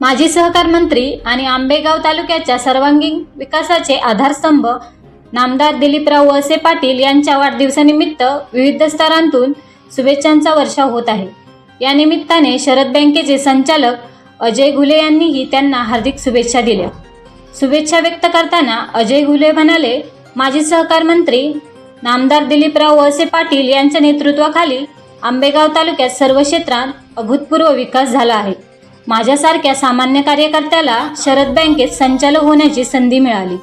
माजी सहकार मंत्री आणि आंबेगाव तालुक्याच्या सर्वांगीण विकासाचे आधारस्तंभ नामदार दिलीपराव वळसे पाटील यांच्या वाढदिवसानिमित्त विविध स्तरांतून शुभेच्छांचा वर्षाव होत आहे. या निमित्ताने शरद बँकेचे संचालक अजय घुले यांनीही त्यांना हार्दिक शुभेच्छा दिल्या. शुभेच्छा व्यक्त करताना अजय घुले म्हणाले माजी सहकार मंत्री नामदार दिलीपराव वळसे पाटील यांच्या नेतृत्वाखाली आंबेगाव तालुक्यात सर्व क्षेत्रात अभूतपूर्व विकास झाला आहे. माझ्यासारख्या सामान्य कार्यकर्त्याला शरद बँकेत संचालक होण्याची संधी मिळाली.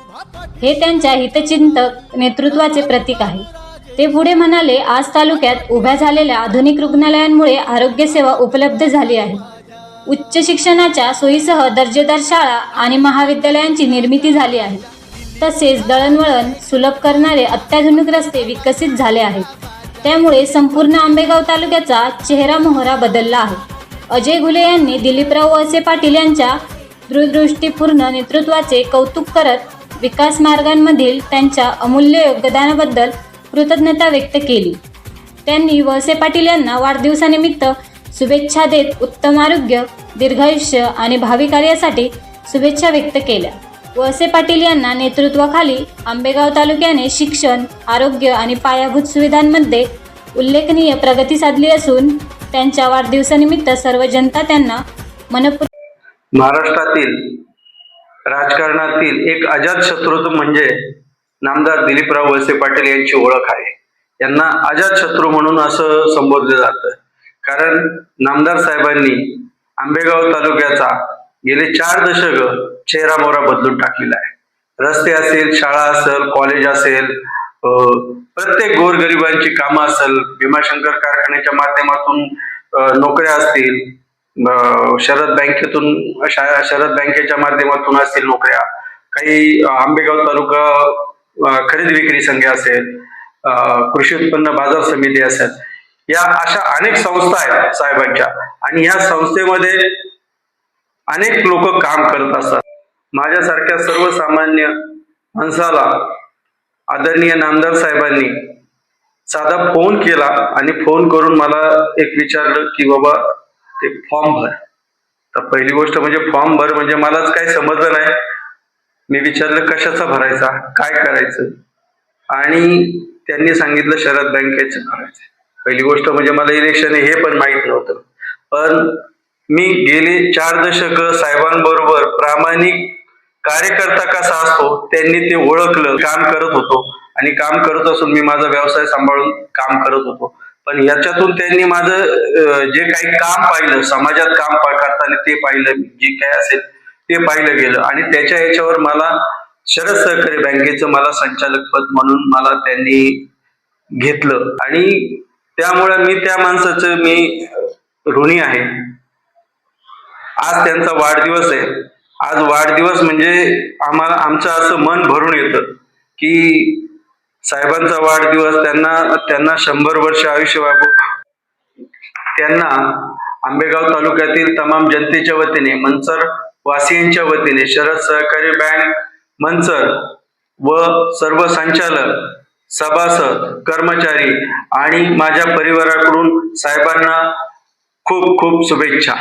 हे त्यांच्या हितचिंतक नेतृत्वाचे प्रतीक आहे. ते पुढे म्हणाले आज तालुक्यात उभ्या झालेल्या आधुनिक रुग्णालयांमुळे आरोग्यसेवा उपलब्ध झाली आहे. उच्च शिक्षणाच्या सोयीसह दर्जेदार शाळा आणि महाविद्यालयांची निर्मिती झाली आहे. तसेच दळणवळण सुलभ करणारे अत्याधुनिक रस्ते विकसित झाले आहेत. त्यामुळे संपूर्ण आंबेगाव तालुक्याचा चेहरा मोहरा बदलला आहे. अजय घुले यांनी दिलीपराव वळसे पाटील यांच्या दूरदृष्टीपूर्ण नेतृत्वाचे कौतुक करत विकास मार्गांमधील त्यांच्या अमूल्य योगदानाबद्दल कृतज्ञता व्यक्त केली. त्यांनी वळसे पाटील यांना वाढदिवसानिमित्त शुभेच्छा देत उत्तम आरोग्य दीर्घायुष्य आणि भावी कार्यासाठी शुभेच्छा व्यक्त केल्या. वळसे पाटील यांना नेतृत्वाखाली आंबेगाव तालुक्याने शिक्षण आरोग्य आणि पायाभूत सुविधांमध्ये उल्लेखनीय प्रगती साधली असून त्यांच्या वाढदिवसानिमित्त सर्व जनता त्यांना मनपूर महाराष्ट्रातील राजकारणातील एक अजात शत्रुत्व म्हणजे नामदार दिलीपराव वळसे पाटील यांची ओळख आहे. यांना अजात शत्रू म्हणून असं संबोधलं जातं. कारण नामदार साहेबांनी आंबेगाव तालुक्याचा गेले चार दशक चेहरा मोहरा बदलून टाकलेला आहे. रस्ते असेल शाळा असेल कॉलेज असेल प्रत्येक गोरगरिबांची कामं असेल भीमाशंकर कारखान्याच्या माध्यमातून नोकऱ्या असतील शरद बँकेतून शरद बँकेच्या माध्यमातून असतील नोकऱ्या काही आंबेगाव तालुका खरेदी विक्री संघ असेल कृषी उत्पन्न बाजार समिती असेल या अशा अनेक संस्था आहेत साहेबांच्या. आणि या संस्थेमध्ये अनेक लोक काम करत असतात. माझ्यासारख्या सर्वसामान्य माणसाला आदरणीय नामदार साहेबांनी साधा फोन केला आणि फोन करून मला एक विचारलं की बाबा ते फॉर्म भर. तर पहिली गोष्ट म्हणजे फॉर्म भर म्हणजे मलाच काही समजलं नाही. मी विचारलं कशाचा भरायचा? काय करायचं? आणि त्यांनी सांगितलं शरद बँकेचं भरायचं. पहिली गोष्ट म्हणजे मला इलेक्शन आहे हे पण माहीत नव्हतं. पण मी गेले चार दशक साहेबांबरोबर प्रामाणिक कार्यकर्ता कसा असतो त्यांनी ते ओळखलं काम करत होतो. आणि काम करत असून मी माझा व्यवसाय सांभाळून काम करत होतो. पण याच्यातून त्यांनी माझं जे काही काम पाहिलं समाजात काम करताना ते पाहिलं जे काय असेल ते पाहिलं गेलं. आणि त्याच्या याच्यावर मला शरद सहकारी बँकेचं मला संचालक पद म्हणून मला त्यांनी घेतलं. आणि त्यामुळे मी त्या माणसाचं मी ऋणी आहे. आज त्यांचा वाढदिवस आहे. आज वाढदिवस म्हणजे आम्हाला आमचं असं मन भरून येतं की साहेबांचा वाढदिवस त्यांना त्यांना शंभर वर्ष आयुष्य वागू त्यांना आंबेगाव तालुक्यातील तमाम जनतेच्या वतीने मनसर वासियांच्या वतीने शरद सहकारी बँक मनसर व सर्व संचालक सभासद कर्मचारी आणि माझ्या परिवाराकडून साहेबांना खूप खूप शुभेच्छा.